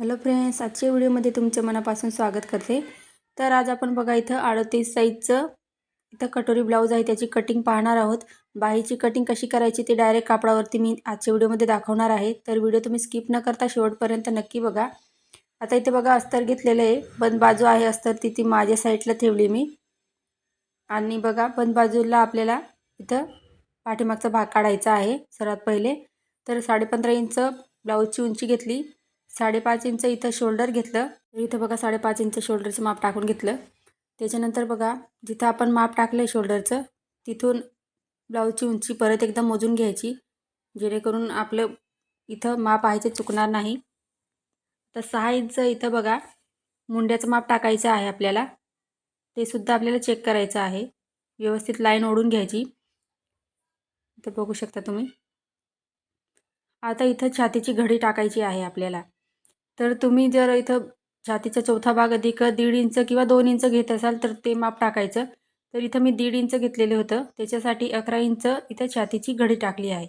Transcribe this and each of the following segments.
Hello friends आजच्या व्हिडिओमध्ये तुमचं मनापासून स्वागत करते. तर आज आपण बघा इथं अडतीस साईजचं इथं कटोरी ब्लाऊज आहे त्याची कटिंग पाहणार आहोत. बाहीची कटिंग कशी करायची ते डायरेक्ट कापडावरती मी आजच्या व्हिडिओमध्ये दाखवणार आहे. तर व्हिडिओ तुम्ही स्किप न करता शेवटपर्यंत नक्की बघा. आता इथे बघा अस्तर घेतलेलं आहे बंद बाजू आहे अस्तर ती ती माझ्या साईडला ठेवली मी. आणि बघा बंद बाजूला आपल्याला इथं पाठीमागचा भाग काढायचा आहे सर्वात पहिले. तर साडेपंधरा इंच ब्लाऊजची उंची घेतली. साडेपाच इंच इथं शोल्डर घेतलं. इथं बघा साडेपाच इंच शोल्डरचं माप टाकून घेतलं. त्याच्यानंतर बघा जिथं आपण माप टाकलं आहे शोल्डरचं तिथून ब्लाऊजची उंची परत एकदा मोजून घ्यायची. जेणेकरून आपलं इथं माप आहे ते चुकणार नाही. तर सहा इंच इथं बघा मुंड्याचं माप टाकायचं आहे आपल्याला. ते सुद्धा आपल्याला चेक करायचं आहे. व्यवस्थित लाईन ओढून घ्यायची. इथं बघू शकता तुम्ही. आता इथं छातीची घडी टाकायची आहे आपल्याला. तर तुम्ही जर इथं छातीचा चौथा भाग अधिक दीड इंच किंवा दोन इंच घेत असाल तर ते माप टाकायचं. तर इथं मी दीड इंच घेतलेलं होतं. त्याच्यासाठी अकरा इंच इथं छातीची घडी टाकली आहे.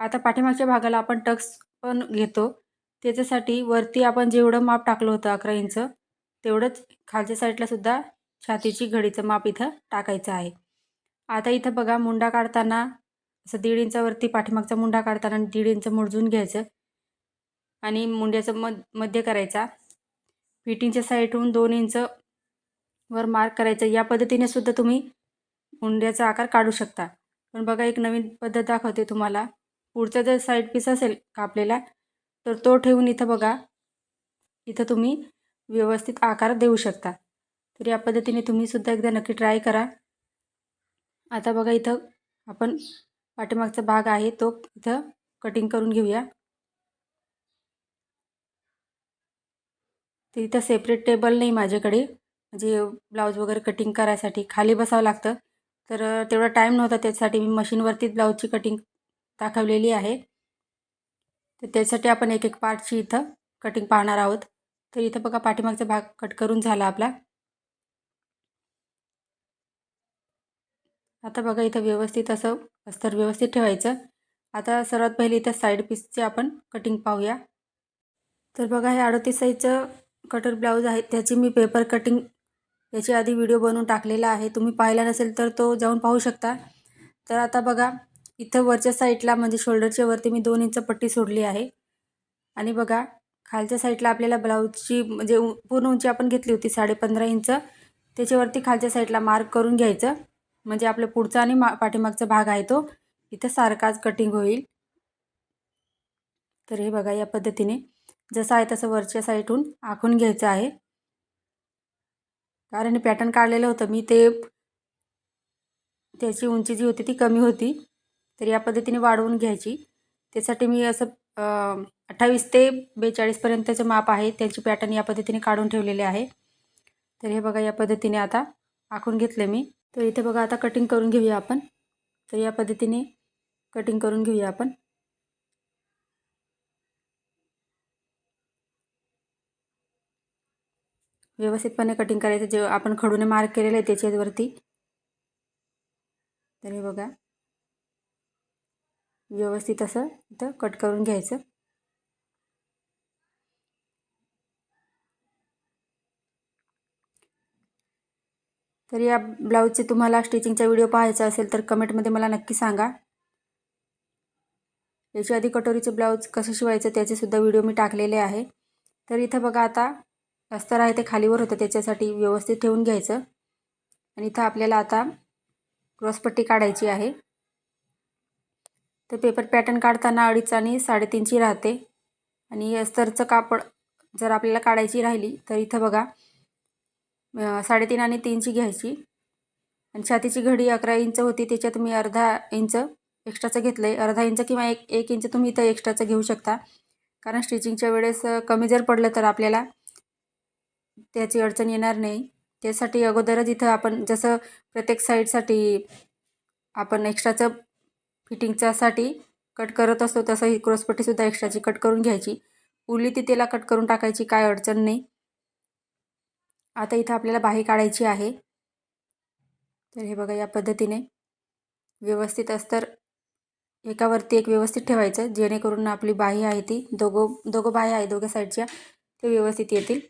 आता पाठीमागच्या भागाला आपण टक्स पण घेतो. त्याच्यासाठी वरती आपण जेवढं माप टाकलं होतं अकरा इंच तेवढंच खालच्या साईडलासुद्धा छातीची घडीचं माप इथं टाकायचं आहे. आता इथं बघा मुंडा काढताना असं दीड इंचावरती पाठीमागचा मुंडा काढताना दीड इंच मोजून घ्यायचं. आणि मुंड्याचं मध मध्य करायचा. फिटिंगच्या साईडहून दोन इंच वर मार्क करायचं. या पद्धतीने सुद्धा तुम्ही मुंड्याचा आकार काढू शकता. पण बघा एक नवीन पद्धत दाखवते तुम्हाला. पुढचा जर साईड पीस असेल कापलेला तर तो ठेवून इथं बघा. इथं तुम्ही व्यवस्थित आकार देऊ शकता. तर या पद्धतीने तुम्ही सुद्धा एकदा नक्की ट्राय करा. आता बघा इथं आपण पाठीमागचा भाग आहे तो इथं कटिंग करून घेऊया. तिथं इथं सेपरेट टेबल नाही माझ्याकडे. म्हणजे ब्लाऊज वगैरे कटिंग करायसाठी खाली बसावं लागतं. तर तेवढा टाईम नव्हता त्यासाठी मी मशीनवरतीच ब्लाऊजची कटिंग दाखवलेली आहे. तर त्यासाठी आपण एक एक पार्टची इथं कटिंग पाहणार आहोत. तर इथं बघा पाठीमागचा भाग कट करून झाला आपला. आता बघा इथं व्यवस्थित असं अस्तर व्यवस्थित ठेवायचं. आता सर्वात पहिले इथं साईड पीसचे आपण कटिंग पाहूया. तर बघा हे अडतीस साईजचं कटर ब्लाऊज आहे त्याची मी पेपर कटिंग याची आधी व्हिडिओ बनवून टाकलेला आहे. तुम्ही पाहिला नसेल तर तो जाऊन पाहू शकता. तर आता बघा इथं वरच्या साईडला म्हणजे शोल्डरच्या वरती मी दोन इंच पट्टी सोडली आहे. आणि बघा खालच्या साईडला आपल्याला ब्लाऊजची म्हणजे पूर्ण उंची आपण घेतली होती साडेपंधरा इंच. त्याच्यावरती खालच्या साईडला मार्क करून घ्यायचं. म्हणजे आपलं पुढचा आणि मा पाठीमागचा भाग आहे तो. इथं सारखाच कटिंग होईल. तर हे बघा या पद्धतीने. जसं आहे तसं वरच्या साईडहून आखून घ्यायचं आहे. कारण पॅटर्न काढलेलं होतं मी ते त्याची उंची जी होती ती कमी होती. तर या पद्धतीने वाढवून घ्यायची. त्यासाठी मी असं अठ्ठावीस ते बेचाळीसपर्यंतचं माप आहे. त्याची पॅटर्न या पद्धतीने काढून ठेवलेले आहे. तर हे बघा या पद्धतीने आता आखून घेतले मी. तर इथे बघा आता कटिंग करून घेऊया आपण. तर या पद्धतीने कटिंग करून घेऊया आपण. व्यवस्थितपणे कटिंग करायचं. जे आपण खडूने मार्क केलेलं आहे त्याच्यावरती. तर हे बघा. व्यवस्थित असं इथं कट करून घ्यायचं. तर या ब्लाऊजचे तुम्हाला स्टिचिंगचा व्हिडिओ पाहायचा असेल तर कमेंटमध्ये मला नक्की सांगा. याच्या आधी कटोरीचे ब्लाऊज कसं शिवायचं त्याचेसुद्धा व्हिडिओ मी टाकलेले आहे. तर इथं बघा आता अस्तर आहे ते खालीवर होतं त्याच्यासाठी व्यवस्थित ठेवून घ्यायचं. आणि इथं आपल्याला आता क्रॉसपट्टी काढायची आहे. तर पेपर पॅटर्न काढताना अडीच आणि साडेतीनची राहते. आणि अस्तरचं कापड जर आपल्याला काढायची राहिली तर इथं बघा साडेतीन आणि तीनची घ्यायची. आणि छातीची घडी अकरा इंच होती त्याच्यात मी अर्धा इंच एक्स्ट्राचं घेतलं आहे अर्धा इंच किंवा एक एक इंच तुम्ही इथं एक्स्ट्राचं घेऊ शकता. कारण स्टिचिंगच्या वेळेस कमी जर पडलं तर आपल्याला त्याची अडचण येणार नाही. त्यासाठी अगोदरच इथं आपण जसं प्रत्येक साईडसाठी आपण एक्स्ट्राचं फिटिंगच्यासाठी कट करत असतो तसं ही क्रॉसपट्टीसुद्धा एक्स्ट्राची कट करून घ्यायची. उरली ती त्याला कट करून टाकायची काय अडचण नाही. आता इथं आपल्याला बाही काढायची आहे. तर हे बघा या पद्धतीने व्यवस्थित अस्तर एकावरती एक व्यवस्थित ठेवायचं जेणेकरून आपली बाही आहे ती दोघं दोघं बाह्या आहे दोघ्या साईडच्या ते व्यवस्थित येतील.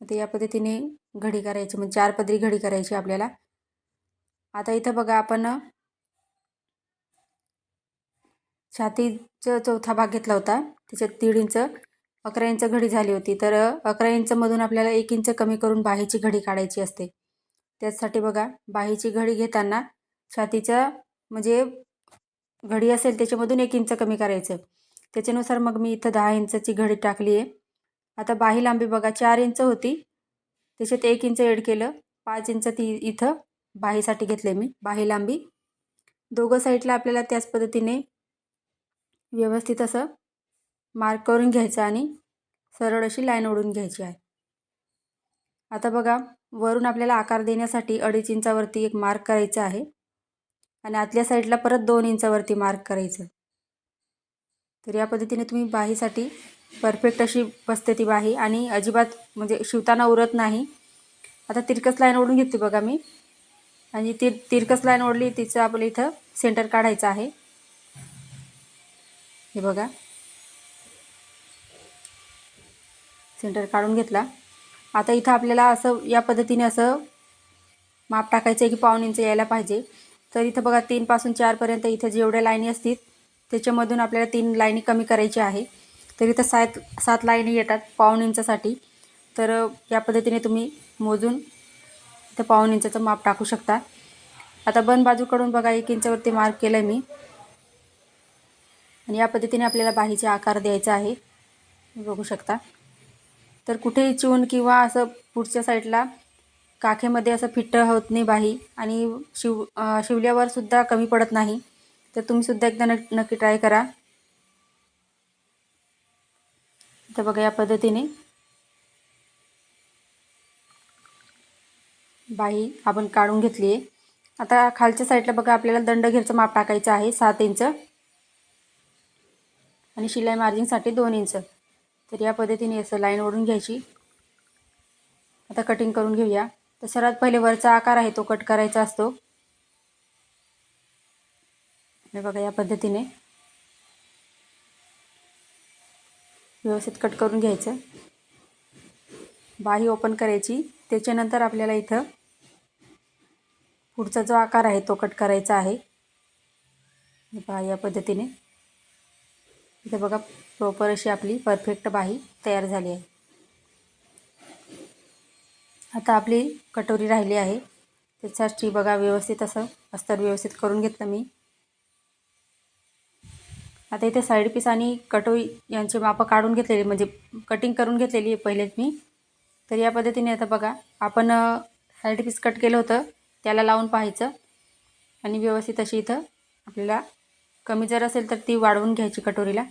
आता या पद्धतीने घडी करायची म्हणजे चार पदरी घडी करायची आपल्याला. आता इथं बघा आपण छातीचा चौथा भाग घेतला होता. त्याच्यात दीड इंच अकरा इंच घडी झाली होती. तर अकरा इंचमधून आपल्याला एक इंच कमी करून बाहीची घडी काढायची असते. त्याचसाठी बघा बाहीची घडी घेताना छातीचं म्हणजे घडी असेल त्याच्यामधून एक इंच कमी करायचं. त्याच्यानुसार मग मी इथं दहा इंचाची घडी टाकली आहे आता बाही लांबी बघा चार इंच होती. त्याच्यात एक इंच एड केलं पाच इंच ती इथं बाहीसाठी घेतले मी बाही लांबी. दोघं साईडला आपल्याला त्याच पद्धतीने व्यवस्थित असं मार्क करून घ्यायचं आणि सरळ अशी लाईन ओढून घ्यायची आहे. आता बघा वरून आपल्याला आकार देण्यासाठी अडीच इंचावरती एक मार्क करायचं आहे आणि आतल्या साईडला परत दोन इंचावरती मार्क करायचं. तर या पद्धतीने तुम्ही बाहीसाठी परफेक्ट अशी बसते ती बाही आणि अजिबात म्हणजे शिवताना उरत नाही. आता तिरकस लाईन ओढून घेतली बघा मी. आणि ती तिरकस लाईन ओढली तिचं आपलं इथं सेंटर काढायचं आहे. हे बघा. सेंटर काढून घेतला. आता इथं आपल्याला असं या पद्धतीने असं माप टाकायचं आहे की पाऊन इंच यायला पाहिजे. तर इथं बघा तीनपासून चारपर्यंत इथं जेवढ्या लाईनी असतील त्याच्यामधून आपल्याला तीन लाईनी कमी करायची आहे. तर इथं सात सात लाईनी येतात पाऊण इंचासाठी. तर या पद्धतीने तुम्ही मोजून इथं पाऊण इंचाचं माप टाकू शकता. आता बन बाजूकडून बघा एक इंचावरती मार्क केलं आहे मी. आणि या पद्धतीने आपल्याला बाहीचे आकार द्यायचा आहे. बघू शकता. तर कुठेही चिवून किंवा असं पुढच्या साईडला काखेमध्ये असं फिट्ट होत नाही बाही. आणि शिव शिवल्यावर सुद्धा कमी पडत नाही. तर तुम्हीसुद्धा एकदा न नक्की ट्राय करा. तर बघा या पद्धतीने. बाही आपण काढून घेतली आहे आता खालच्या साईडला बघा आपल्याला दंडघेरचं माप टाकायचं आहे सात इंच. आणि शिलाई मार्जिनसाठी दोन इंच. तर या पद्धतीने असं लाईन ओढून घ्यायची. आता कटिंग करून घेऊया. तर सर्वात पहिले वरचा आकार आहे तो कट करायचा असतो. हे बघा या पद्धतीने. व्यवस्थित कट करून घ्यायचं. बाही ओपन करायची. त्याच्यानंतर आपल्याला इथं पुढचा जो आकार आहे तो कट करायचा आहे. पहा या पद्धतीने. इथं बघा प्रॉपर अशी आपली परफेक्ट बाही तयार झाली आहे. आता आपली कटोरी राहिली आहे. त्याच्यासाठी बघा व्यवस्थित असं अस्तर व्यवस्थित करून घेतलं मी. आता इथे साईड पीस आणि कटोरी यांची मापं काढून घेतलेली म्हणजे कटिंग करून घेतलेली आहे पहिलेच मी. तर या पद्धतीने आता बघा आपण साईड पीस कट केलं होतं त्याला लावून पाहायचं. आणि व्यवस्थित अशी इथं आपल्याला कमी जर असेल तर ती वाढवून घ्यायची कटोरीला.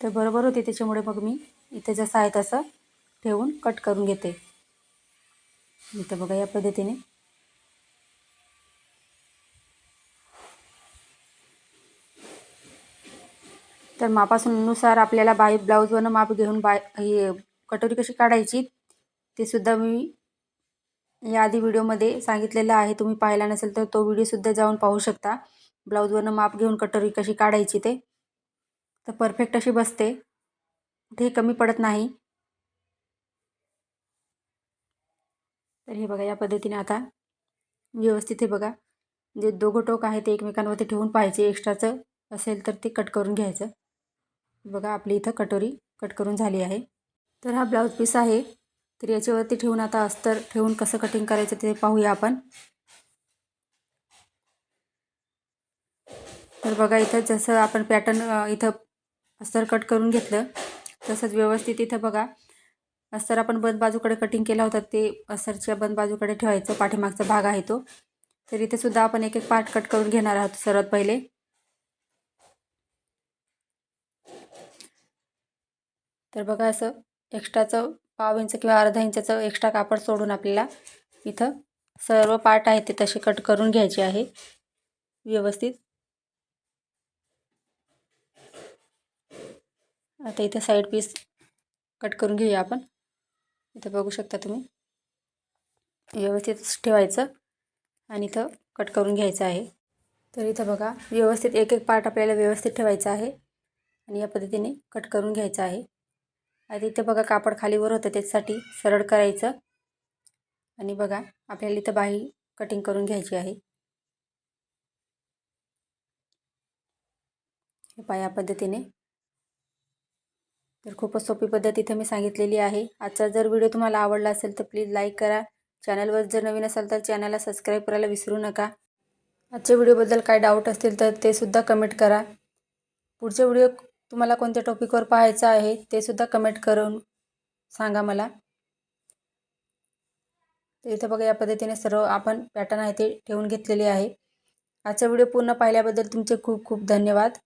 तर बरोबर होते त्याच्यामुळे मग मी इथे जसं आहे तसं ठेवून कट करून घेते. इथं बघा या पद्धतीने. तर मापासूनुसार आपल्याला बाई ब्लाऊजवरनं माप घेऊन बाय हे कटोरी कशी काढायची ते सुद्धा मी याआधी व्हिडिओमध्ये सांगितलेलं आहे. तुम्ही पाहिला नसेल तर तो व्हिडिओसुद्धा जाऊन पाहू शकता. ब्लाऊजवरनं माप घेऊन कटोरी कशी काढायची ते. तर परफेक्ट अशी बसते. कुठेही कमी पडत नाही. तर हे बघा या पद्धतीने आता व्यवस्थित हे बघा. जे दोघं टोक आहे ते एकमेकांवरती ठेवून पाहायचे. एक्स्ट्राचं असेल तर ते कट करून घ्यायचं. बघा आपली इथं कटोरी कट करून झाली आहे. तर हा ब्लाऊज पीस आहे. तर याच्यावरती ठेवून आता अस्तर ठेवून कसं कटिंग करायचं ते पाहूया आपण. तर बघा इथं जसं आपण पॅटर्न इथं अस्तर कट करून घेतलं तसंच व्यवस्थित इथं बघा. अस्तर आपण बंद बाजूकडे कटिंग केला होता ते अस्तरच्या बंद बाजूकडे ठेवायचं पाठीमागचा भाग आहे तो. तर इथे सुद्धा आपण एक एक पार्ट कट करून घेणार आहोत सर्वात पहिले. तर बघा असं एक्स्ट्राचं पाव इंच किंवा अर्धा इंचाचं एक्स्ट्रा कापड सोडून आपल्याला इथं सर्व पार्ट आहेत ते तसे कट करून घ्यायचे आहे. व्यवस्थित. आता इथं साईड पीस कट करून घेऊया आपण. इथं बघू शकता तुम्ही. व्यवस्थित ठेवायचं आणि इथं कट करून घ्यायचं आहे. तर इथं बघा व्यवस्थित एक एक पार्ट आपल्याला व्यवस्थित ठेवायचा आहे. आणि या पद्धतीने कट करून घ्यायचं आहे. आता इथे बघा कापड खालीवर होतं त्याच्यासाठी सरळ करायचं. आणि बघा आपल्याला इथं बाही कटिंग करून घ्यायची आहे. हे पहा या पद्धतीने. तर खूपच सोपी पद्धत इथं मी सांगितलेली आहे. आजचा जर व्हिडिओ तुम्हाला आवडला असेल तर प्लीज लाईक करा. चॅनलवर जर नवीन असाल तर चॅनलला सबस्क्राईब करायला विसरू नका. आजच्या व्हिडिओबद्दल काय डाऊट असतील तर ते सुद्धा कमेंट करा. पुढचे व्हिडिओ तुम्हाला कोणत्या टॉपिकवर पाहायचं आहे ते सुद्धा कमेंट करून सांगा मला. तर इथं बघा या पद्धतीने सर्व आपण पॅटर्न आहे ते ठेवून घेतलेले आहे. आजचा व्हिडिओ पूर्ण पाहिल्याबद्दल तुमचे खूप खूप धन्यवाद.